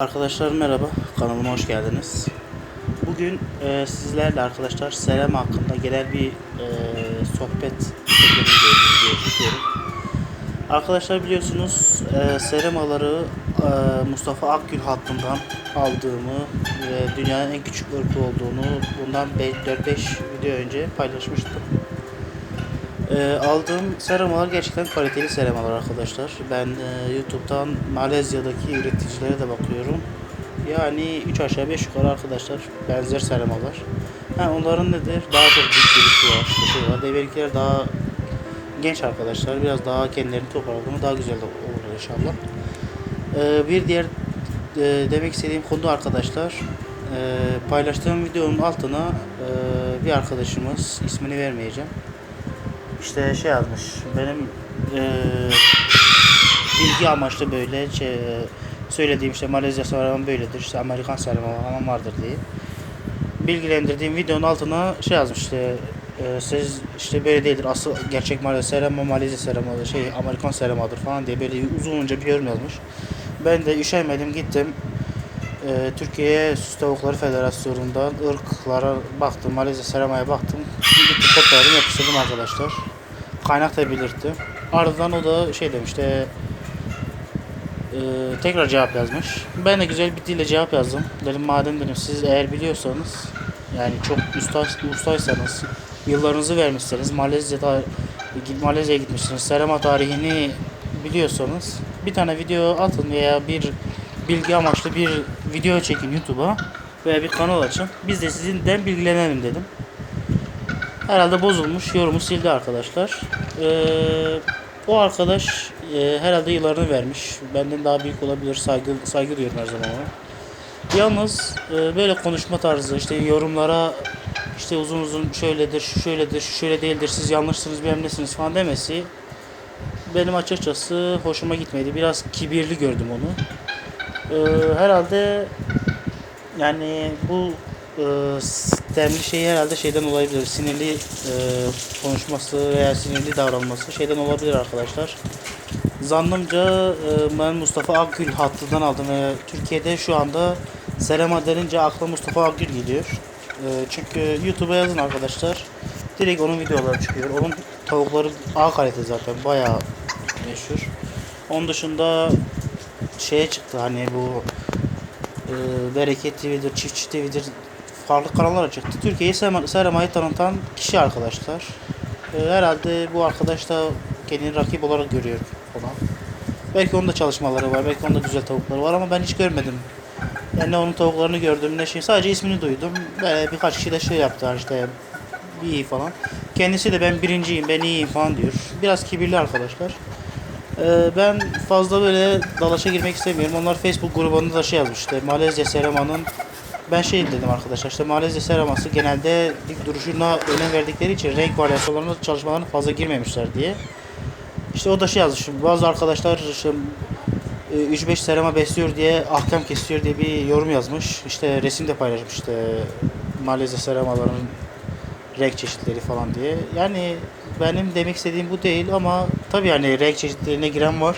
Arkadaşlar merhaba, kanalıma hoş geldiniz. Bugün e, sizlerle arkadaşlar Serem hakkında genel bir e, sohbet düşünüyorum. Arkadaşlar biliyorsunuz e, Seremaları e, Mustafa Akgül hattından aldığımı ve dünyanın en küçük ırkı olduğunu bundan 4-5 video önce paylaşmıştım. Ee, aldığım seramalar gerçekten kaliteli seramalar arkadaşlar. Ben e, YouTube'dan Malezya'daki üreticilere de bakıyorum. Yani 3 aşağı 5 yukarı arkadaşlar benzer seramalar. Ha, onların nedir? Daha çok büyük gelişi var. şey var. Develkiler daha genç arkadaşlar. Biraz daha kendilerini toparladığında daha güzel olur inşallah. Ee, bir diğer e, demek istediğim konu arkadaşlar. e, paylaştığım videonun altına e, bir arkadaşımız ismini vermeyeceğim işte şey yazmış benim eee, bilgi amaçlı böyle şey, söylediğim işte Malezya sarımı böyledir işte Amerikan sarımı falan vardır diye. Bilgilendirdiğim videonun altına şey yazmış işte eee, siz işte böyle değildir asıl gerçek Malezya sarımı Malezya sarımı şey Amerikan sarımıdır falan diye böyle uzunca bir yorum yazmış. Ben de üşenmedim gittim eee, Türkiye Süs Tavukları Federasyonu'ndan ırklara baktım Malezya seramaya baktım gittim fotoğrafını yapıştırdım arkadaşlar kaynak da belirtti. Ardından o da şey demişti. e, tekrar cevap yazmış. Ben de güzel bir dille cevap yazdım. Dedim madem dedim siz eğer biliyorsanız yani çok usta, ustaysanız yıllarınızı vermişseniz Malezya'da Malezya'ya gitmişsiniz. Serama tarihini biliyorsanız bir tane video atın veya bir bilgi amaçlı bir video çekin YouTube'a veya bir kanal açın. Biz de sizinden bilgilenelim dedim. Herhalde bozulmuş. Yorumu sildi arkadaşlar. Ee, o arkadaş e, herhalde yıllarını vermiş. Benden daha büyük olabilir. Saygı saygı duyuyorum her zaman ona. Yalnız e, böyle konuşma tarzı işte yorumlara işte uzun uzun şöyledir, şu şöyledir, şu şöyle değildir, siz yanlışsınız, bilmem nesiniz falan demesi benim açıkçası hoşuma gitmedi. Biraz kibirli gördüm onu. Ee, herhalde yani bu e, sistemli şey herhalde şeyden olabilir. Sinirli e, konuşması veya sinirli davranması şeyden olabilir arkadaşlar. Zannımca e, ben Mustafa Akgül hattından aldım ve Türkiye'de şu anda Serema denince akla Mustafa Akgül geliyor. E, çünkü YouTube'a yazın arkadaşlar. Direkt onun videoları çıkıyor. Onun tavukları A kalite zaten bayağı meşhur. Onun dışında şeye çıktı hani bu e, Bereket TV'dir, Çiftçi TV'dir farklı kanallara çıktı. Türkiye'yi Serema'yı tanıtan kişi arkadaşlar. E, herhalde bu arkadaş da kendini rakip olarak görüyor ona. Belki onun da çalışmaları var, belki onun da güzel tavukları var ama ben hiç görmedim. Yani ne onun tavuklarını gördüm ne şey. Sadece ismini duydum. Böyle birkaç kişi de şey yaptılar işte iyi falan. Kendisi de ben birinciyim, ben iyiyim falan diyor. Biraz kibirli arkadaşlar. Ee, ben fazla böyle dalaşa girmek istemiyorum. Onlar Facebook grubunda da şey yazmış işte Malezya Serama'nın ben şey dedim arkadaşlar işte Malezya Seraması genelde dik duruşuna önem verdikleri için renk varyasyonlarına çalışmalarına fazla girmemişler diye. İşte o da şey yazmış. Bazı arkadaşlar işte e, 3-5 serama besliyor diye ahkam kesiyor diye bir yorum yazmış. İşte resim de paylaşmış işte Malezya seramaların renk çeşitleri falan diye. Yani benim demek istediğim bu değil ama tabii yani renk çeşitlerine giren var.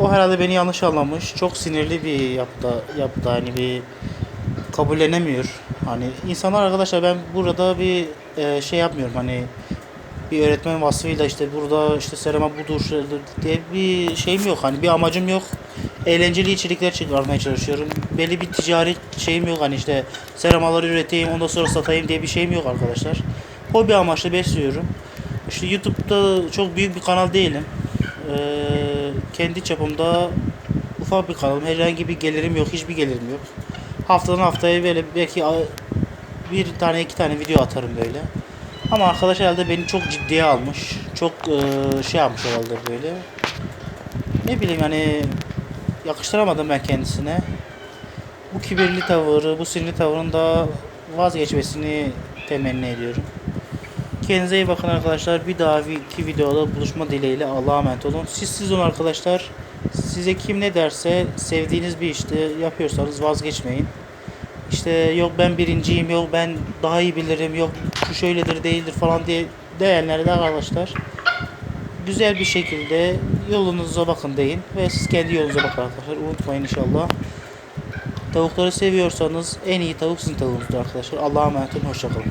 O herhalde beni yanlış anlamış. Çok sinirli bir yaptı, yaptı hani bir kabullenemiyor. Hani insanlar arkadaşlar ben burada bir e, şey yapmıyorum hani bir öğretmen vasfıyla işte burada işte serama budur diye bir şeyim yok. Hani bir amacım yok. Eğlenceli içerikler çıkarmaya çalışıyorum. Belli bir ticari şeyim yok hani işte seramaları üreteyim ondan sonra satayım diye bir şeyim yok arkadaşlar. Hobi amaçlı besliyorum. İşte YouTube'da çok büyük bir kanal değilim. Ee, kendi çapımda ufak bir kanalım. Herhangi bir gelirim yok, hiçbir gelirim yok. Haftadan haftaya böyle belki bir tane iki tane video atarım böyle. Ama arkadaş herhalde beni çok ciddiye almış. Çok e, şey yapmış herhalde böyle. Ne bileyim yani yakıştıramadım ben kendisine. Bu kibirli tavırı, bu sinirli tavırın da vazgeçmesini temenni ediyorum. Kendinize iyi bakın arkadaşlar. Bir daha iki videoda buluşma dileğiyle Allah'a emanet olun. Siz siz olun arkadaşlar. Size kim ne derse sevdiğiniz bir işte yapıyorsanız vazgeçmeyin. İşte yok ben birinciyim, yok ben daha iyi bilirim, yok şu şöyledir değildir falan diye değerlere de arkadaşlar güzel bir şekilde yolunuza bakın deyin ve siz kendi yolunuza bakın arkadaşlar. Unutmayın inşallah. Tavukları seviyorsanız en iyi tavuk sizin tavuğunuzdur arkadaşlar. Allah'a emanet olun. Hoşçakalın.